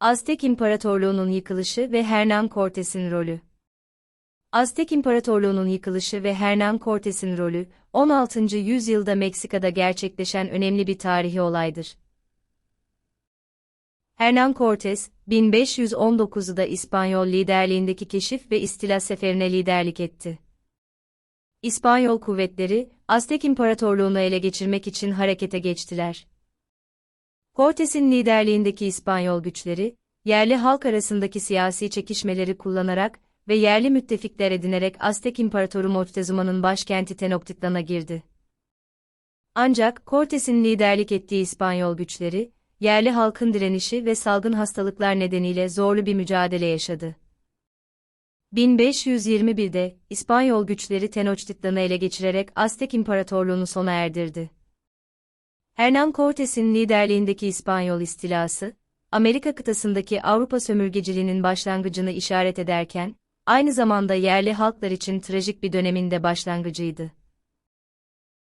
Aztek İmparatorluğu'nun yıkılışı ve Hernán Cortes'in rolü. Aztek İmparatorluğu'nun yıkılışı ve Hernán Cortes'in rolü, 16. yüzyılda Meksika'da gerçekleşen önemli bir tarihi olaydır. Hernán Cortés, 1519'da İspanyol liderliğindeki keşif ve istila seferine liderlik etti. İspanyol kuvvetleri, Aztek İmparatorluğunu ele geçirmek için harekete geçtiler. Cortes'in liderliğindeki İspanyol güçleri, yerli halk arasındaki siyasi çekişmeleri kullanarak ve yerli müttefikler edinerek Aztek İmparatoru Moctezuma'nın başkenti Tenochtitlan'a girdi. Ancak Cortes'in liderlik ettiği İspanyol güçleri, yerli halkın direnişi ve salgın hastalıklar nedeniyle zorlu bir mücadele yaşadı. 1521'de İspanyol güçleri Tenochtitlan'ı ele geçirerek Aztek İmparatorluğunu sona erdirdi. Hernán Cortes'in liderliğindeki İspanyol istilası, Amerika kıtasındaki Avrupa sömürgeciliğinin başlangıcını işaret ederken, aynı zamanda yerli halklar için trajik bir dönemin de başlangıcıydı.